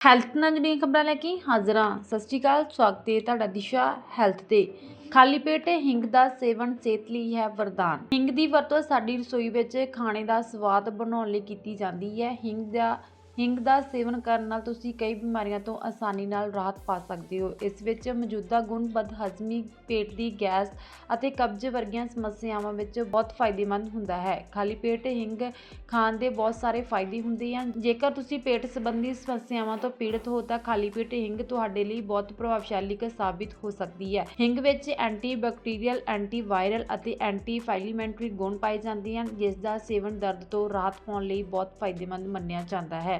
Health ਨਾਲ ਜਿਹੜੀਆਂ ਖਬਰਾਂ ਲੈ ਕੇ ਹਾਜ਼ਰ ਹਾਂ। ਸਤਿ ਸ਼੍ਰੀ ਅਕਾਲ, ਸਵਾਗਤ ਹੈ ਤੁਹਾਡਾ ਦਿਸ਼ਾ ਹੈਲਥ ਤੇ। ਖਾਲੀ ਪੇਟ ਹਿੰਗ ਦਾ ਸੇਵਨ ਸਿਹਤ ਲਈ ਹੈ ਵਰਦਾਨ। ਹਿੰਗ ਦੀ ਵਰਤੋਂ ਸਾਡੀ ਰਸੋਈ ਵਿੱਚ ਖਾਣੇ ਦਾ ਸਵਾਦ ਬਣਾਉਣ ਲਈ ਕੀਤੀ ਜਾਂਦੀ ਹੈ। ਹਿੰਗ ਦਾ ਹਿੰਗ ਦਾ ਸੇਵਨ ਕਰਨ ਨਾਲ ਤੁਸੀਂ ਕਈ ਬਿਮਾਰੀਆਂ ਤੋਂ ਆਸਾਨੀ ਨਾਲ ਰਾਹਤ ਪਾ ਸਕਦੇ ਹੋ। ਇਸ ਵਿੱਚ ਮੌਜੂਦਾ ਗੁਣ, ਬਦਹਜ਼ਮੀ, ਪੇਟ ਦੀ ਗੈਸ ਅਤੇ ਕਬਜ਼ ਵਰਗੀਆਂ ਸਮੱਸਿਆਵਾਂ ਵਿੱਚ ਬਹੁਤ ਫਾਇਦੇਮੰਦ ਹੁੰਦਾ ਹੈ। ਖਾਲੀ ਪੇਟ ਹਿੰਗ ਖਾਣ ਦੇ ਬਹੁਤ ਸਾਰੇ ਫਾਇਦੇ ਹੁੰਦੇ ਹਨ। ਜੇਕਰ ਤੁਸੀਂ ਪੇਟ ਸੰਬੰਧੀ ਸਮੱਸਿਆਵਾਂ ਤੋਂ ਪੀੜਤ ਹੋ ਤਾਂ ਖਾਲੀ ਪੇਟ ਹਿੰਗ ਤੁਹਾਡੇ ਲਈ ਬਹੁਤ ਪ੍ਰਭਾਵਸ਼ਾਲੀ ਸਾਬਿਤ ਹੋ ਸਕਦੀ ਹੈ। ਹਿੰਗ ਵਿੱਚ ਐਂਟੀ ਬੈਕਟੀਰੀਅਲ ਐਂਟੀ ਵਾਇਰਲ ਅਤੇ ਐਂਟੀ ਫਾਈਲੀਮੈਂਟਰੀ ਗੁਣ ਪਾਏ ਜਾਂਦੇ ਹਨ, ਜਿਸ ਦਾ ਸੇਵਨ ਦਰਦ ਤੋਂ ਰਾਹਤ ਪਾਉਣ ਲਈ ਬਹੁਤ ਫਾਇਦੇਮੰਦ ਮੰਨਿਆ ਜਾਂਦਾ ਹੈ।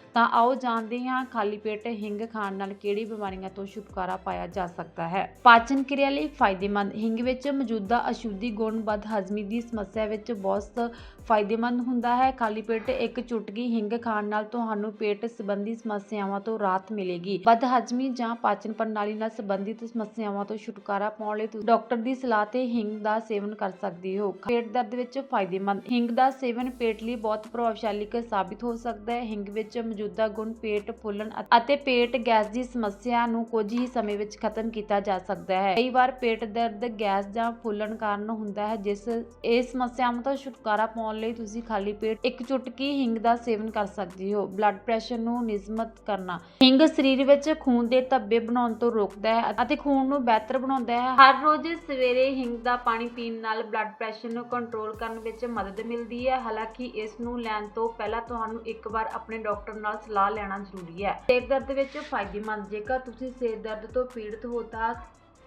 ਤਾਂ ਆਓ ਜਾਣਦੇ ਹਾਂ ਖਾਲੀ ਪੇਟ ਹਿੰਗ ਖਾਣ ਨਾਲ ਕਿਹੜੀ ਬਿਮਾਰੀਆਂ ਤੋਂ ਛੁਟਕਾਰਾ ਪਾਇਆ ਜਾ ਸਕਦਾ ਹੈ। ਪਾਚਨ ਕਿਰਿਆ ਲਈ ਫਾਇਦੇਮੰਦ। ਹਿੰਗ ਵਿੱਚ ਮੌਜੂਦਾ ਅਸ਼ੁੱਧੀ ਗੁਣ ਬਦਹਜ਼ਮੀ ਦੀ ਸਮੱਸਿਆ ਵਿੱਚ ਬਹੁਤ ਫਾਇਦੇਮੰਦ ਹੁੰਦਾ ਹੈ। ਖਾਲੀ ਪੇਟ ਇੱਕ ਚੁਟਕੀ ਹਿੰਗ ਖਾਣ ਨਾਲ ਤੁਹਾਨੂੰ ਪੇਟ ਸੰਬੰਧੀ ਸਮੱਸਿਆਵਾਂ ਤੋਂ ਰਾਹਤ ਮਿਲੇਗੀ। ਬਦਹਜ਼ਮੀ ਜਾਂ ਪਾਚਨ ਪ੍ਰਣਾਲੀ ਨਾਲ ਸੰਬੰਧਿਤ ਸਮੱਸਿਆਵਾਂ ਤੋਂ ਛੁਟਕਾਰਾ ਪਾਉਣ ਲਈ ਤੁਸੀਂ ਡਾਕਟਰ ਦੀ ਸਲਾਹ ਤੇ ਹਿੰਗ ਦਾ ਸੇਵਨ ਕਰ ਸਕਦੇ ਹੋ। ਪੇਟ ਦਰਦ ਵਿੱਚ ਫਾਇਦੇਮੰਦ। ਹਿੰਗ ਦਾ ਸੇਵਨ ਪੇਟ ਲਈ ਬਹੁਤ ਪ੍ਰਭਾਵਸ਼ਾਲੀ ਸਾਬਿਤ ਹੋ ਸਕਦਾ ਹੈ। ਹਿੰਗ ਵਿੱਚ ਮੌਜੂਦਾ ਗੁਣ ਪੇਟ ਫੁੱਲਣ ਅਤੇ ਪੇਟ ਗੈਸ ਦੀ ਸਮੱਸਿਆ ਨੂੰ ਕੁਝ ਹੀ ਸਮੇਂ ਵਿੱਚ ਖਤਮ ਕੀਤਾ ਜਾ ਸਕਦਾ ਹੈ। ਕਈ ਵਾਰ ਪੇਟ ਦਰਦ ਗੈਸ ਜਾਂ ਫੁੱਲਣ ਕਾਰਨ ਹੁੰਦਾ ਹੈ, ਜਿਸ ਇਹ ਸਮੱਸਿਆਵਾਂ ਤੋਂ ਛੁਟਕਾਰਾ ਪਾਉਣ ਲਈ ਤੁਸੀਂ ਖਾਲੀ ਪੇਟ ਇੱਕ ਚੁਟਕੀ ਹਿੰਗ ਦਾ ਸੇਵਨ ਕਰ ਸਕਦੇ ਹੋ। ਬਲੱਡ ਪ੍ਰੈਸ਼ਰ ਨੂੰ ਨਿਯਮਤ ਕਰਨਾ। ਹਿੰਗ ਸਰੀਰ ਵਿੱਚ ਖੂਨ ਦੇ ਧੱਬੇ ਬਣਾਉਣ ਤੋਂ ਰੋਕਦਾ ਹੈ ਅਤੇ ਖੂਨ ਨੂੰ ਬਿਹਤਰ ਬਣਾਉਂਦਾ ਹੈ। ਹਰ ਰੋਜ਼ ਸਵੇਰੇ ਹਿੰਗ ਦਾ ਪਾਣੀ ਪੀਣ ਨਾਲ ਬਲੱਡ ਪ੍ਰੈਸ਼ਰ ਨੂੰ ਕੰਟਰੋਲ ਕਰਨ ਵਿੱਚ ਮਦਦ ਮਿਲਦੀ ਹੈ। ਹਾਲਾਂਕਿ ਇਸ ਨੂੰ ਲੈਣ ਤੋਂ ਪਹਿਲਾਂ ਤੁਹਾਨੂੰ ਇੱਕ ਵਾਰ ਆਪਣੇ ਡਾਕਟਰ ਨਾਲ ਸਲਾਹ ਲੈਣਾ ਜ਼ਰੂਰੀ ਹੈ। ਸਿਰ ਦਰਦ ਵਿੱਚ ਫਾਇਦੇਮੰਦ, ਜੇਕਰ ਤੁਸੀਂ ਸਿਰ ਦਰਦ ਤੋਂ ਪੀੜਤ ਹੋ ਤਾਂ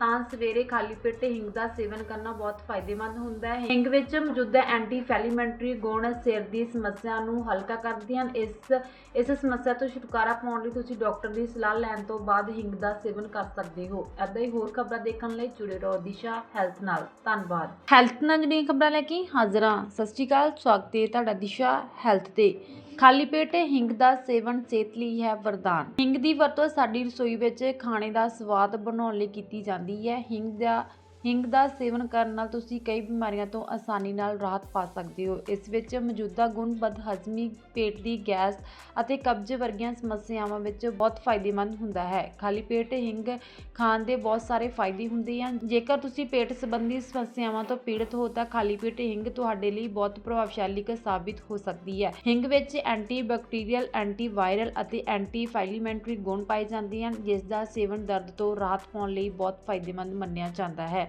ਤਾਂ ਸਵੇਰੇ ਖਾਲੀ ਪੇਟ ਹਿੰਗ ਦਾ ਸੇਵਨ ਕਰਨਾ ਬਹੁਤ ਫਾਇਦੇਮੰਦ ਹੁੰਦਾ ਹੈ। ਹਿੰਗ ਵਿੱਚ ਮੌਜੂਦਾ ਐਂਟੀ ਫੈਲੀਮੈਂਟਰੀ ਗੁਣ ਸਿਰ ਦੀ ਸਮੱਸਿਆ ਨੂੰ ਹਲਕਾ ਕਰਦੀਆਂ ਹਨ। ਇਸ ਇਸ ਸਮੱਸਿਆ ਤੋਂ ਛੁਟਕਾਰਾ ਪਾਉਣ ਲਈ ਤੁਸੀਂ ਡਾਕਟਰ ਦੀ ਸਲਾਹ ਲੈਣ ਤੋਂ ਬਾਅਦ ਹਿੰਗ ਦਾ ਸੇਵਨ ਕਰ ਸਕਦੇ ਹੋ। ਏਦਾਂ ਹੀ ਹੋਰ ਖਬਰਾਂ ਦੇਖਣ ਲਈ ਜੁੜੇ ਰਹੋ ਦਿਸ਼ਾ ਹੈਲਥ ਨਾਲ। ਧੰਨਵਾਦ। ਹੈਲਥ ਨਾਲ ਜੁੜੀਆਂ ਖਬਰਾਂ ਲੈ ਕੇ ਹਾਜ਼ਰ ਹਾਂ। ਸਤਿ ਸ਼੍ਰੀ ਅਕਾਲ, ਸਵਾਗਤ ਹੈ ਤੁਹਾਡਾ ਦਿਸ਼ਾ ਹੈਲਥ ਤੇ। ਖਾਲੀ ਪੇਟ ਹਿੰਗ ਦਾ ਸੇਵਨ ਸਿਹਤ ਲਈ ਹੈ ਵਰਦਾਨ। ਹਿੰਗ ਦੀ ਵਰਤੋਂ ਸਾਡੀ ਰਸੋਈ ਵਿੱਚ ਖਾਣੇ ਦਾ ਸਵਾਦ ਬਣਾਉਣ ਲਈ ਕੀਤੀ ਜਾਂਦੀ ਹੈ ਹਿੰਗ ਦਾ ਹਿੰਗ ਦਾ ਸੇਵਨ ਕਰਨ ਨਾਲ ਤੁਸੀਂ ਕਈ ਬਿਮਾਰੀਆਂ ਤੋਂ ਆਸਾਨੀ ਨਾਲ ਰਾਹਤ ਪਾ ਸਕਦੇ ਹੋ। ਇਸ ਵਿੱਚ ਮੌਜੂਦਾ ਗੁਣ, ਬਦਹਜ਼ਮੀ, ਪੇਟ ਦੀ ਗੈਸ ਅਤੇ ਕਬਜ਼ ਵਰਗੀਆਂ ਸਮੱਸਿਆਵਾਂ ਵਿੱਚ ਬਹੁਤ ਫਾਇਦੇਮੰਦ ਹੁੰਦਾ ਹੈ। ਖਾਲੀ ਪੇਟ ਹਿੰਗ ਖਾਣ ਦੇ ਬਹੁਤ ਸਾਰੇ ਫਾਇਦੇ ਹੁੰਦੇ ਹਨ। ਜੇਕਰ ਤੁਸੀਂ ਪੇਟ ਸੰਬੰਧੀ ਸਮੱਸਿਆਵਾਂ ਤੋਂ ਪੀੜਤ ਹੋ ਤਾਂ ਖਾਲੀ ਪੇਟ ਹਿੰਗ ਤੁਹਾਡੇ ਲਈ ਬਹੁਤ ਪ੍ਰਭਾਵਸ਼ਾਲੀ ਸਾਬਿਤ ਹੋ ਸਕਦੀ ਹੈ। ਹਿੰਗ ਵਿੱਚ ਐਂਟੀ ਬੈਕਟੀਰੀਅਲ ਐਂਟੀ ਵਾਇਰਲ ਅਤੇ ਐਂਟੀ ਫਾਈਲੀਮੈਂਟਰੀ ਗੁਣ ਪਾਏ ਜਾਂਦੇ ਹਨ, ਜਿਸ ਦਾ ਸੇਵਨ ਦਰਦ ਤੋਂ ਰਾਹਤ ਪਾਉਣ ਲਈ ਬਹੁਤ ਫਾਇਦੇਮੰਦ ਮੰਨਿਆ ਜਾਂਦਾ ਹੈ।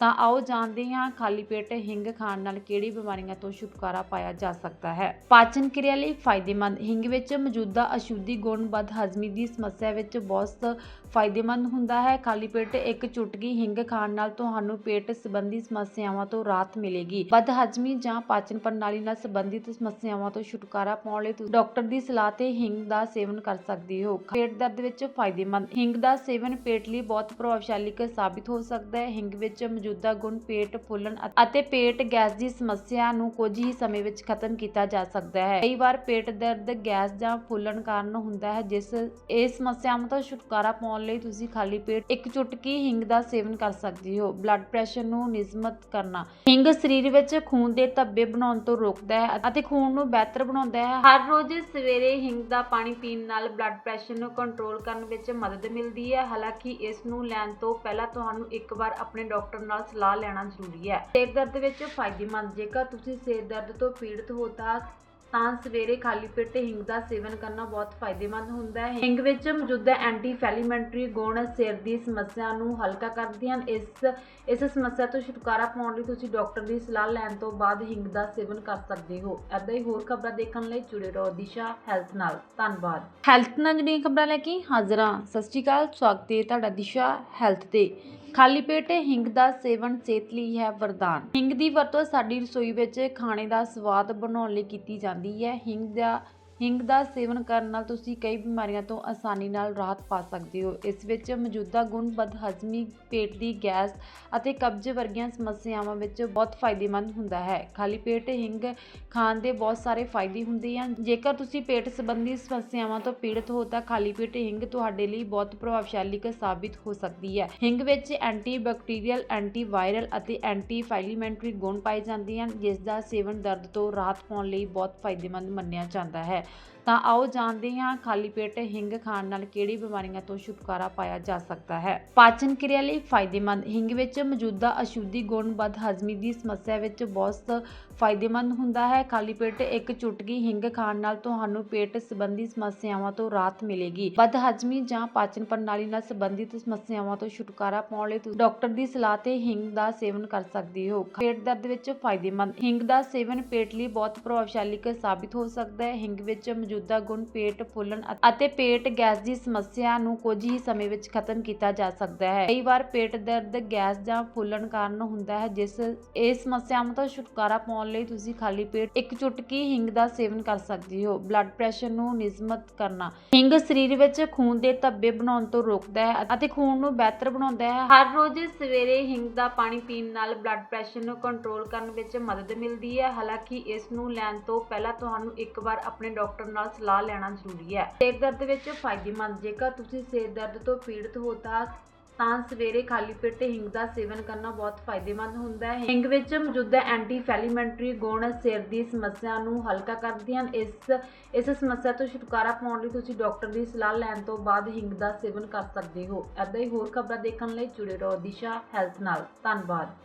ਤਾਂ ਆਓ ਜਾਣਦੇ ਹਾਂ ਖਾਲੀ ਪੇਟ ਹਿੰਗ ਖਾਣ ਨਾਲ ਕਿਹੜੀ ਬਿਮਾਰੀਆਂ ਤੋਂ ਛੁਟਕਾਰਾ ਪਾਇਆ ਜਾ ਸਕਦਾ ਹੈ। ਪਾਚਨ ਕਿਰਿਆ ਲਈ ਫਾਇਦੇਮੰਦ। ਹਿੰਗ ਵਿੱਚ ਮੌਜੂਦਾ ਅਸ਼ੁੱਧੀ ਗੁਣ ਬਦਹਜ਼ਮੀ ਦੀ ਸਮੱਸਿਆ ਵਿੱਚ ਬਹੁਤ ਫਾਇਦੇਮੰਦ ਹੁੰਦਾ ਹੈ। ਖਾਲੀ ਪੇਟ ਇੱਕ ਚੁਟਕੀ ਹਿੰਗ ਖਾਣ ਨਾਲ ਤੁਹਾਨੂੰ ਪੇਟ ਸੰਬੰਧੀ ਸਮੱਸਿਆਵਾਂ ਤੋਂ ਰਾਹਤ ਮਿਲੇਗੀ। ਬਦਹਜ਼ਮੀ ਜਾਂ ਪਾਚਨ ਪ੍ਰਣਾਲੀ ਨਾਲ ਸੰਬੰਧਿਤ ਸਮੱਸਿਆਵਾਂ ਤੋਂ ਛੁਟਕਾਰਾ ਪਾਉਣ ਲਈ ਤੁਸੀਂ ਡਾਕਟਰ ਦੀ ਸਲਾਹ ਤੇ ਹਿੰਗ ਦਾ ਸੇਵਨ ਕਰ ਸਕਦੇ ਹੋ। ਪੇਟ ਦਰਦ ਵਿੱਚ ਫਾਇਦੇਮੰਦ। ਹਿੰਗ ਦਾ ਸੇਵਨ ਪੇਟ ਲਈ ਬਹੁਤ ਪ੍ਰਭਾਵਸ਼ਾਲੀ ਸਾਬਿਤ ਹੋ ਸਕਦਾ ਹੈ। ਹਿੰਗ ਵਿੱਚ ਮੌਜੂਦਾ ਗੁਣ ਪੇਟ ਫੁੱਲਣ ਅਤੇ ਪੇਟ ਗੈਸ ਦੀ ਸਮੱਸਿਆ ਨੂੰ ਕੁਝ ਹੀ ਸਮੇਂ ਵਿੱਚ ਖਤਮ ਕੀਤਾ ਜਾ ਸਕਦਾ ਹੈ। ਕਈ ਵਾਰ ਪੇਟ ਦਰਦ ਗੈਸ ਜਾਂ ਫੁੱਲਣ ਕਾਰਨ ਹੁੰਦਾ ਹੈ, ਜਿਸ ਇਹ ਸਮੱਸਿਆਵਾਂ ਤੋਂ ਛੁਟਕਾਰਾ ਪਾਉਣ ਲਈ ਤੁਸੀਂ ਖਾਲੀ ਪੇਟ ਇੱਕ ਚੁਟਕੀ ਹਿੰਗ ਦਾ ਸੇਵਨ ਕਰ ਸਕਦੇ ਹੋ। ਬਲੱਡ ਪ੍ਰੈਸ਼ਰ ਨੂੰ ਨਿਯਮਤ ਕਰਨਾ। ਹਿੰਗ ਸਰੀਰ ਵਿੱਚ ਖੂਨ ਦੇ ਧੱਬੇ ਬਣਾਉਣ ਤੋਂ ਰੋਕਦਾ ਹੈ ਅਤੇ ਖੂਨ ਨੂੰ ਬਿਹਤਰ ਬਣਾਉਂਦਾ ਹੈ। ਹਰ ਰੋਜ਼ ਸਵੇਰੇ ਹਿੰਗ ਦਾ ਪਾਣੀ ਪੀਣ ਨਾਲ ਬਲੱਡ ਪ੍ਰੈਸ਼ਰ ਨੂੰ ਕੰਟਰੋਲ ਕਰਨ ਵਿੱਚ ਮਦਦ ਮਿਲਦੀ ਹੈ। ਹਾਲਾਂਕਿ ਇਸ ਨੂੰ ਲੈਣ ਤੋਂ ਪਹਿਲਾਂ ਤੁਹਾਨੂੰ ਇੱਕ ਵਾਰ ਆਪਣੇ ਡਾਕਟਰ ਨਾਲ ਸਲਾਹ ਲੈਣਾ ਜ਼ਰੂਰੀ ਹੈ। ਸਿਰ ਦਰਦ ਵਿੱਚ ਫਾਇਦੇਮੰਦ, ਜੇਕਰ ਤੁਸੀਂ ਸਿਰ ਦਰਦ ਤੋਂ ਪੀੜਤ ਹੋ ਤਾਂ ਤਾਂ ਸਵੇਰੇ ਖਾਲੀ ਪੇਟ ਹਿੰਗ ਦਾ ਸੇਵਨ ਕਰਨਾ ਬਹੁਤ ਫਾਇਦੇਮੰਦ ਹੁੰਦਾ ਹੈ। ਹਿੰਗ ਵਿੱਚ ਮੌਜੂਦਾ ਐਂਟੀ ਫੈਲੀਮੈਂਟਰੀ ਗੁਣ ਸਿਰ ਦੀ ਸਮੱਸਿਆ ਨੂੰ ਹਲਕਾ ਕਰਦੇ ਹਨ। ਇਸ ਇਸ ਸਮੱਸਿਆ ਤੋਂ ਛੁਟਕਾਰਾ ਪਾਉਣ ਲਈ ਤੁਸੀਂ ਡਾਕਟਰ ਦੀ ਸਲਾਹ ਲੈਣ ਤੋਂ ਬਾਅਦ ਹਿੰਗ ਦਾ ਸੇਵਨ ਕਰ ਸਕਦੇ ਹੋ। ਏਦਾਂ ਹੀ ਹੋਰ ਖਬਰਾਂ ਦੇਖਣ ਲਈ ਜੁੜੇ ਰਹੋ ਦਿਸ਼ਾ ਹੈਲਥ ਨਾਲ। ਧੰਨਵਾਦ। ਹੈਲਥ ਨਾਲ ਜਿਹੜੀਆਂ ਖਬਰਾਂ ਲੈ ਕੇ ਹਾਜ਼ਰਾਂ ਸਤਿ ਸ਼੍ਰੀ ਅਕਾਲ। ਸਵਾਗਤ ਹੈ ਤੁਹਾਡਾ ਦਿਸ਼ਾ ਹੈਲਥ ਤੇ। ਖਾਲੀ ਪੇਟ ਹਿੰਗ ਦਾ ਸੇਵਨ ਸਿਹਤ ਲਈ ਹੈ ਵਰਦਾਨ। ਹਿੰਗ ਦੀ ਵਰਤੋਂ ਸਾਡੀ ਰਸੋਈ ਵਿੱਚ ਖਾਣੇ ਦਾ ਸਵਾਦ ਬਣਾਉਣ ਲਈ ਕੀਤੀ ਜਾਂਦੀ ਹੈ। ਹਿੰਗ ਦਾ ਹਿੰਗ ਦਾ ਸੇਵਨ ਕਰਨ ਨਾਲ ਤੁਸੀਂ ਕਈ ਬਿਮਾਰੀਆਂ ਤੋਂ ਆਸਾਨੀ ਨਾਲ ਰਾਹਤ ਪਾ ਸਕਦੇ ਹੋ। ਇਸ ਵਿੱਚ ਮੌਜੂਦਾ ਗੁਣ, ਬਦਹਜ਼ਮੀ, ਪੇਟ ਦੀ ਗੈਸ ਅਤੇ ਕਬਜ਼ ਵਰਗੀਆਂ ਸਮੱਸਿਆਵਾਂ ਵਿੱਚ ਬਹੁਤ ਫਾਇਦੇਮੰਦ ਹੁੰਦਾ ਹੈ। ਖਾਲੀ ਪੇਟ ਹਿੰਗ ਖਾਣ ਦੇ ਬਹੁਤ ਸਾਰੇ ਫਾਇਦੇ ਹੁੰਦੇ ਹਨ। ਜੇਕਰ ਤੁਸੀਂ ਪੇਟ ਸੰਬੰਧੀ ਸਮੱਸਿਆਵਾਂ ਤੋਂ ਪੀੜਤ ਹੋ ਤਾਂ ਖਾਲੀ ਪੇਟ ਹਿੰਗ ਤੁਹਾਡੇ ਲਈ ਬਹੁਤ ਪ੍ਰਭਾਵਸ਼ਾਲੀ ਸਾਬਿਤ ਹੋ ਸਕਦੀ ਹੈ। ਹਿੰਗ ਵਿੱਚ ਐਂਟੀ ਬੈਕਟੀਰੀਅਲ ਐਂਟੀ ਵਾਇਰਲ ਅਤੇ ਐਂਟੀ ਫਾਈਲੀਮੈਂਟਰੀ ਗੁਣ ਪਾਏ ਜਾਂਦੇ ਹਨ, ਜਿਸ ਦਾ ਸੇਵਨ ਦਰਦ ਤੋਂ ਰਾਹਤ ਪਾਉਣ ਲਈ ਬਹੁਤ ਫਾਇਦੇਮੰਦ ਮੰਨਿਆ ਜਾਂਦਾ ਹੈ। ਤਾਂ ਆਓ ਜਾਣਦੇ ਹਾਂ ਖਾਲੀ ਪੇਟ ਹਿੰਗ ਖਾਣ ਨਾਲ ਕਿਹੜੀ ਬਿਮਾਰੀਆਂ ਤੋਂ ਛੁਟਕਾਰਾ ਪਾਇਆ ਜਾ ਸਕਦਾ ਹੈ। ਪਾਚਨ ਕਿਰਿਆ ਲਈ ਫਾਇਦੇਮੰਦ। ਹਿੰਗ ਵਿੱਚ ਮੌਜੂਦਾ ਅਸ਼ੁੱਧੀ ਗੁਣ ਬਦ ਹਜ਼ਮੀ ਦੀ ਸਮੱਸਿਆ ਵਿੱਚ ਬਹੁਤ ਫਾਇਦੇਮੰਦ ਹੁੰਦਾ ਹੈ। ਖਾਲੀ ਪੇਟ ਇੱਕ ਚੁਟਕੀ ਹਿੰਗ ਖਾਣ ਨਾਲ ਤੁਹਾਨੂੰ ਪੇਟ ਸੰਬੰਧੀ ਸਮੱਸਿਆਵਾਂ ਤੋਂ ਰਾਹਤ ਮਿਲੇਗੀ। ਬਦ ਹਜ਼ਮੀ ਜਾਂ ਪਾਚਨ ਪ੍ਰਣਾਲੀ ਨਾਲ ਸੰਬੰਧਿਤ ਸਮੱਸਿਆਵਾਂ ਤੋਂ ਛੁਟਕਾਰਾ ਪਾਉਣ ਲਈ ਤੁਸੀਂ ਡਾਕਟਰ ਦੀ ਸਲਾਹ ਤੇ ਹਿੰਗ ਦਾ ਸੇਵਨ ਕਰ ਸਕਦੇ ਹੋ। ਪੇਟ ਦਰਦ ਵਿੱਚ ਫਾਇਦੇਮੰਦ। ਹਿੰਗ ਦਾ ਸੇਵਨ ਪੇਟ ਲਈ ਬਹੁਤ ਪ੍ਰਭਾਵਸ਼ਾਲੀ ਸਾਬਿਤ ਹੋ ਸਕਦਾ ਹੈ। ਹਿੰਗ ਵਿੱਚ ਮੌਜੂਦਾ ਗੁਣ ਪੇਟ ਫੁੱਲਣ ਅਤੇ ਪੇਟ ਗੈਸ ਦੀ ਸਮੱਸਿਆ ਨੂੰ ਕੁਝ ਹੀ ਸਮੇਂ ਵਿੱਚ ਖਤਮ ਕੀਤਾ ਜਾ ਸਕਦਾ ਹੈ। ਕਈ ਵਾਰ ਪੇਟ ਦਰਦ ਗੈਸ ਜਾਂ ਫੁੱਲਣ ਕਾਰਨ ਹੁੰਦਾ ਹੈ, ਜਿਸ ਇਹ ਸਮੱਸਿਆਵਾਂ ਤੋਂ ਛੁਟਕਾਰਾ ਪਾਉਣ ਲਈ ਤੁਸੀਂ ਖਾਲੀ ਪੇਟ ਇੱਕ ਚੁਟਕੀ ਹਿੰਗ ਦਾ ਸੇਵਨ ਕਰ ਸਕਦੇ ਹੋ। ਬਲੱਡ ਪ੍ਰੈਸ਼ਰ ਨੂੰ ਨਿਯਮਤ ਕਰਨਾ। ਹਿੰਗ ਸਰੀਰ ਵਿੱਚ ਖੂਨ ਦੇ ਧੱਬੇ ਬਣਾਉਣ ਤੋਂ ਰੋਕਦਾ ਹੈ ਅਤੇ ਖੂਨ ਨੂੰ ਬਿਹਤਰ ਬਣਾਉਂਦਾ ਹੈ। ਹਰ ਰੋਜ਼ ਸਵੇਰੇ ਹਿੰਗ ਦਾ ਪਾਣੀ ਪੀਣ ਨਾਲ ਬਲੱਡ ਪ੍ਰੈਸ਼ਰ ਨੂੰ ਕੰਟਰੋਲ ਕਰਨ ਵਿੱਚ ਮਦਦ ਮਿਲਦੀ ਹੈ। ਹਾਲਾਂਕਿ ਇਸ ਨੂੰ ਲੈਣ ਤੋਂ ਪਹਿਲਾਂ ਤੁਹਾਨੂੰ ਇੱਕ ਵਾਰ ਆਪਣੇ ਡਾਕਟਰ ਨਾਲ ਸਲਾਹ ਲੈਣਾ ਜ਼ਰੂਰੀ ਹੈ। ਸਿਰ ਦਰਦ ਵਿੱਚ ਫਾਇਦੇਮੰਦ, ਜੇਕਰ ਤੁਸੀਂ ਸਿਰ ਦਰਦ ਤੋਂ ਪੀੜਤ ਹੋ ਤਾਂ ਤਾਂ ਸਵੇਰੇ ਖਾਲੀ ਪੇਟ ਹਿੰਗ ਦਾ ਸੇਵਨ ਕਰਨਾ ਬਹੁਤ ਫਾਇਦੇਮੰਦ ਹੁੰਦਾ ਹੈ। ਹਿੰਗ ਵਿੱਚ ਮੌਜੂਦਾ ਐਂਟੀ ਫੈਲੀਮੈਂਟਰੀ ਗੁਣ ਸਿਰ ਦੀ ਸਮੱਸਿਆ ਨੂੰ ਹਲਕਾ ਕਰਦੀਆਂ ਹਨ। ਇਸ ਇਸ ਸਮੱਸਿਆ ਤੋਂ ਛੁਟਕਾਰਾ ਪਾਉਣ ਲਈ ਤੁਸੀਂ ਡਾਕਟਰ ਦੀ ਸਲਾਹ ਲੈਣ ਤੋਂ ਬਾਅਦ ਹਿੰਗ ਦਾ ਸੇਵਨ ਕਰ ਸਕਦੇ ਹੋ। ਏਦਾਂ ਹੀ ਹੋਰ ਖਬਰਾਂ ਦੇਖਣ ਲਈ ਜੁੜੇ ਰਹੋ ਦਿਸ਼ਾ ਹੈਲਥ ਨਾਲ। ਧੰਨਵਾਦ।